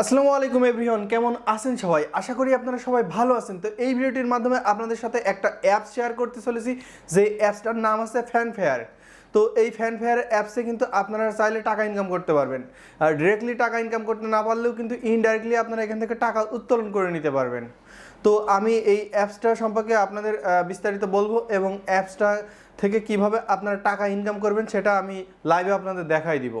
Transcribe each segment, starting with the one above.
আসসালামু আলাইকুম এভরিওয়ান, কেমন আছেন সবাই? আশা করি আপনারা সবাই ভালো আছেন। তো এই ভিডিওটির মাধ্যমে আপনাদের সাথে একটা অ্যাপ শেয়ার করতে চলেছি, যে অ্যাপসটার নাম আছে ফ্যান ফেয়ার তো এই ফ্যান ফেয়ার অ্যাপসে কিন্তু আপনারা চাইলে টাকা ইনকাম করতে পারবেন। আর ডিরেক্টলি টাকা ইনকাম করতে না পারলেও কিন্তু ইনডাইরেক্টলি আপনারা এখান থেকে টাকা উত্তোলন করে নিতে পারবেন। তো আমি এই অ্যাপসটা সম্পর্কে আপনাদের বিস্তারিত বলব এবং অ্যাপসটা থেকে কীভাবে আপনারা টাকা ইনকাম করবেন সেটা আমি লাইভে আপনাদের দেখাই দিব।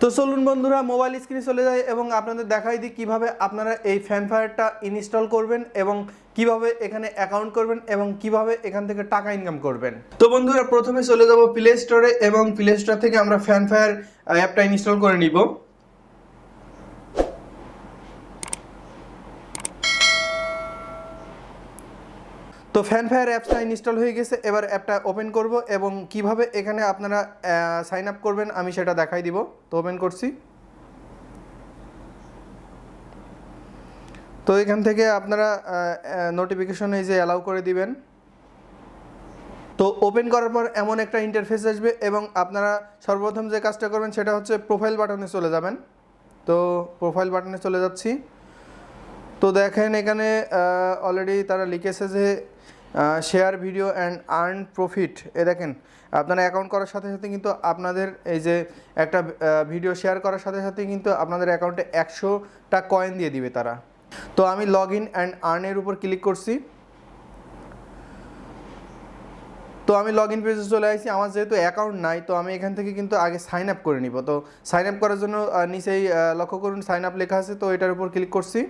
তো চলুন বন্ধুরা মোবাইল স্ক্রিনে চলে যায় এবং আপনাদের দেখাই দিই কীভাবে আপনারা এই ফ্যানফায়ারটা ইনস্টল করবেন এবং কীভাবে এখানে অ্যাকাউন্ট করবেন এবং কীভাবে এখান থেকে টাকা ইনকাম করবেন। তো বন্ধুরা, প্রথমে চলে যাব প্লে স্টোরে এবং প্লে স্টোর থেকে আমরা ফ্যানফায়ার অ্যাপটা ইনস্টল করে নিব। তো ফ্যানফায়ার অ্যাপসটা ইনস্টল হয়ে গেছে, এবার অ্যাপটা ওপেন করব এবং কীভাবে এখানে আপনারা সাইন আপ করবেন আমি সেটা দেখাই দিব। তো ওপেন করছি। তো এখান থেকে আপনারা নোটিফিকেশন এই যে অ্যালাউ করে দিবেন। তো ওপেন করার পর এমন একটা ইন্টারফেস আসবে এবং আপনারা সর্বপ্রথম যে কাজটা করবেন সেটা হচ্ছে প্রোফাইল বাটনে চলে যাবেন। তো প্রোফাইল বাটনে চলে যাচ্ছি। তো দেখেন এখানে অলরেডি তারা লিখেছে যে share video and earn profit এ দেখেন, আপনারা অ্যাকাউন্ট করার সাথে সাথে কিন্তু আপনাদের এই যে একটা ভিডিও শেয়ার করার সাথে সাথে কিন্তু আপনাদের অ্যাকাউন্টে একশোটা কয়েন দিয়ে দিবে তারা। তো আমি লগ ইন অ্যান্ড আর্নের উপর ক্লিক করছি। তো আমি লগ ইন পেজে চলে আসছি আমার যেহেতু অ্যাকাউন্ট নাই, তো আমি এখান থেকে কিন্তু আগে সাইন আপ করে নিব। তো সাইন আপ করার জন্য নিচেই লক্ষ্য করুন সাইন আপ লেখা আছে, তো এটার উপর ক্লিক করছি।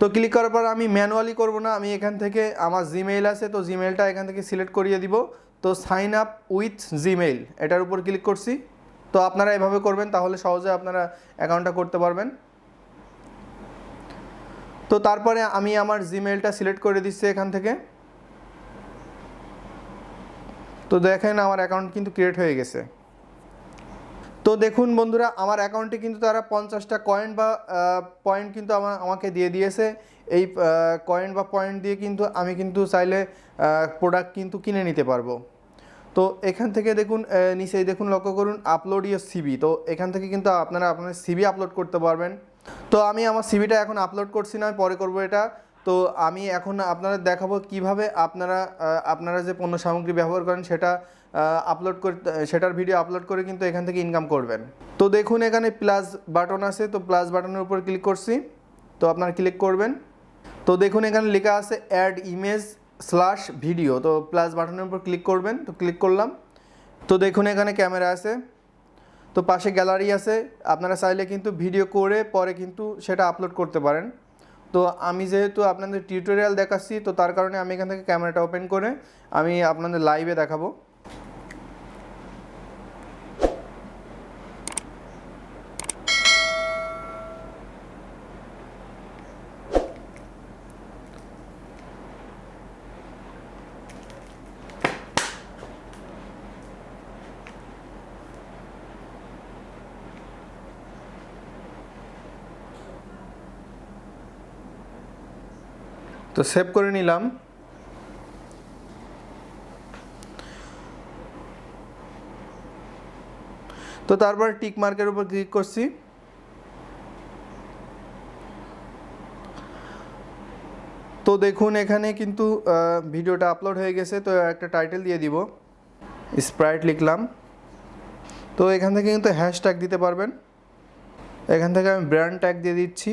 তো ক্লিক করার পর আমি ম্যানুয়ালি করব না, আমি এখান থেকে আমার জিমেইল আছে, তো জিমেইলটা এখান থেকে সিলেক্ট করিয়ে দিব। তো সাইন আপ উইথ জিমেইল এটার উপর ক্লিক করছি। তো আপনারা এভাবে করবেন, তাহলে সহজে আপনারা অ্যাকাউন্টটা করতে পারবেন। তো তারপরে আমি আমার জিমেইলটা সিলেক্ট করে দিচ্ছি এখান থেকে। তো দেখেন আমার অ্যাকাউন্ট কিন্তু ক্রিয়েট হয়ে গেছে। তো দেখুন বন্ধুরা, আমার অ্যাকাউন্টে কিন্তু তারা পঞ্চাশটা কয়েন বা পয়েন্ট কিন্তু আমার আমাকে দিয়ে দিয়েছে। এই কয়েন বা পয়েন্ট দিয়ে কিন্তু আমি কিন্তু চাইলে প্রোডাক্ট কিন্তু কিনে নিতে পারব। তো এখান থেকে দেখুন নিচেই দেখুন লক্ষ্য করুন আপলোড ইয়োর সিবি তো এখান থেকে কিন্তু আপনারা আপনাদের সিবি আপলোড করতে পারবেন। তো আমি আমার সিবিটা এখন আপলোড করছি না পরে করব এটা। তো আমি এখন আপনারা দেখাবো কীভাবে আপনারা আপনারা যে পণ্য সামগ্রী ব্যবহার করেন, সেটা আপলোড করে, সেটার ভিডিও আপলোড করে কিন্তু এখান থেকে ইনকাম করবেন। তো দেখুন এখানে প্লাস বাটন আছে, তো প্লাস বাটনের উপর ক্লিক করছি। তো আপনারা ক্লিক করবেন। তো দেখুন এখানে লেখা আছে অ্যাড ইমেজ স্ল্যাশ ভিডিও তো প্লাস বাটনের উপর ক্লিক করবেন। তো ক্লিক করলাম। তো দেখুন এখানে ক্যামেরা আছে। তো পাশে গ্যালারি আছে। আপনারা চাইলে কিন্তু ভিডিও করে পরে কিন্তু সেটা আপলোড করতে পারেন। তো আমি যেহেতু আপনাদের টিউটোরিয়াল দেখাচ্ছি, তো তার কারণে আমি এখান থেকে ক্যামেরাটা ওপেন করে আমি আপনাদের লাইভে দেখাবো। তো সেভ করে নিলাম। তো তারপর টিক মার্কের উপর ক্লিক করছি। তো দেখুন, এখানে কিন্তু ভিডিওটা আপলোড হয়ে গেছে, তো একটা টাইটেল দিয়ে দিব। স্প্রাইট লিখলাম। তো এখান থেকে কিন্তু হ্যাশট্যাগ দিতে পারবেন। এখান থেকে আমি ব্র্যান্ড ট্যাগ দিয়ে দিচ্ছি।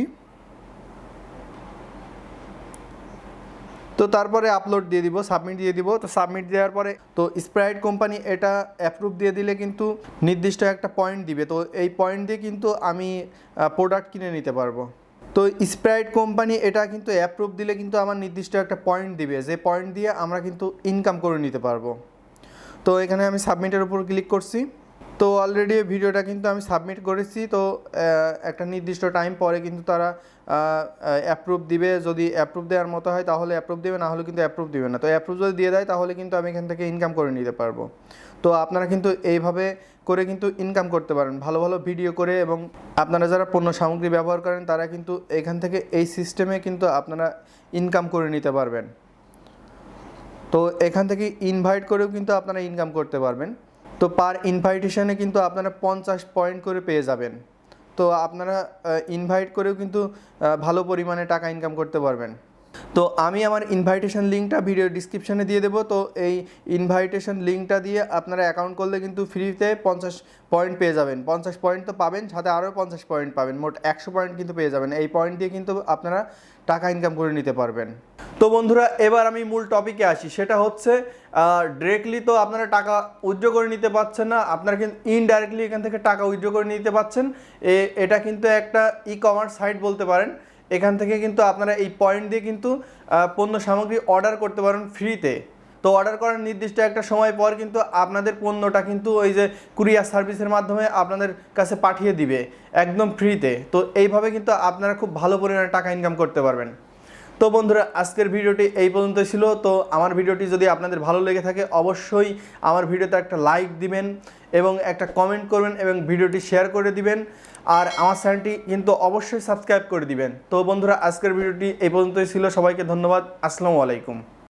তো তারপরে আপলোড দিয়ে দিব সাবমিট দিয়ে দিব। তো সাবমিট দেওয়ার পরে, তো স্প্রাইট কোম্পানি এটা অ্যাপ্রুভ দিয়ে দিলে কিন্তু নির্দিষ্ট একটা পয়েন্ট দিবে। তো এই পয়েন্ট দিয়ে কিন্তু আমি প্রোডাক্ট কিনে নিতে পারব। তো স্প্রাইট কোম্পানি এটা কিন্তু অ্যাপ্রুভ দিলে কিন্তু আমার নির্দিষ্ট একটা পয়েন্ট দিবে। যে পয়েন্ট দিয়ে আমরা কিন্তু ইনকাম করে নিতে পারব। তো এখানে আমি সাবমিটের উপর ক্লিক করছি। তো অলরেডি ভিডিওটা কিন্তু আমি সাবমিট করেছি, তো একটা নির্দিষ্ট টাইম পরে কিন্তু তারা অ্যাপ্রুভ দিবে। যদি অ্যাপ্রুভ দেওয়ার মতো হয় তাহলে অ্যাপ্রুভ দেবে, না হলে কিন্তু অ্যাপ্রুভ দিবে না। তো অ্যাপ্রুভ যদি দিয়ে দেয় তাহলে কিন্তু আমি এখান থেকে ইনকাম করে নিতে পারব। তো আপনারা কিন্তু এইভাবে করে কিন্তু ইনকাম করতে পারেন। ভালো ভালো ভিডিও করে এবং আপনারা যারা পণ্য সামগ্রী ব্যবহার করেন, তারা কিন্তু এখান থেকে এই সিস্টেমে কিন্তু আপনারা ইনকাম করে নিতে পারবেন। তো এখান থেকে ইনভাইট করেও কিন্তু আপনারা ইনকাম করতে পারবেন। তো পার ইনভাইটেশনে কিন্তু আপনারা পঞ্চাশ পয়েন্ট করে পেয়ে যাবেন। তো আপনারা ইনভাইট করেও কিন্তু ভালো পরিমাণে টাকা ইনকাম করতে পারবেন। তো আমি আমার ইনভাইটেশন লিঙ্কটা ভিডিও ডিসক্রিপশনে দিয়ে দেবো। তো এই ইনভাইটেশন লিঙ্কটা দিয়ে আপনারা অ্যাকাউন্ট করলে কিন্তু ফ্রিতে পঞ্চাশ পয়েন্ট পেয়ে যাবেন। পঞ্চাশ পয়েন্ট তো পাবেন, সাথে আরও পঞ্চাশ পয়েন্ট পাবেন। মোট একশো পয়েন্ট কিন্তু পেয়ে যাবেন। এই পয়েন্ট দিয়ে কিন্তু আপনারা টাকা ইনকাম করে নিতে পারবেন। তো বন্ধুরা, এবার আমি মূল টপিকে আসি। সেটা হচ্ছে ডিরেক্টলি তো আপনারা টাকা উইথড্র করে নিতে পারছেন না, আপনারা কিন্তু ইনডাইরেক্টলি এখান থেকে টাকা উইথড্র করে নিতে পারছেন এটা কিন্তু একটা ই কমার্স সাইট বলতে পারেন। এখান থেকে কিন্তু আপনারা এই পয়েন্ট দিয়ে কিন্তু পণ্য সামগ্রী অর্ডার করতে পারেন ফ্রিতে তো অর্ডার করার নির্দিষ্ট একটা সময় পর কিন্তু আপনাদের পণ্যটা কিন্তু ওই যে কুরিয়ার সার্ভিসের মাধ্যমে আপনাদের কাছে পাঠিয়ে দিবে, একদম ফ্রিতে তো এইভাবে কিন্তু আপনারা খুব ভালো পরিমাণে টাকা ইনকাম করতে পারবেন। তো বন্ধুরা, আজকের ভিডিওটি এই পর্যন্ত ছিল। তো আমার ভিডিওটি যদি আপনাদের ভালো লেগে থাকে, অবশ্যই আমার ভিডিওতে একটা লাইক দিবেন এবং একটা কমেন্ট করবেন এবং ভিডিওটি শেয়ার করে দিবেন। আর আমার চ্যানেলটি কিন্তু অবশ্যই সাবস্ক্রাইব করে দিবেন। তো বন্ধুরা, আজকের ভিডিওটি এই পর্যন্তই ছিল। সবাইকে ধন্যবাদ। আসসালামু আলাইকুম।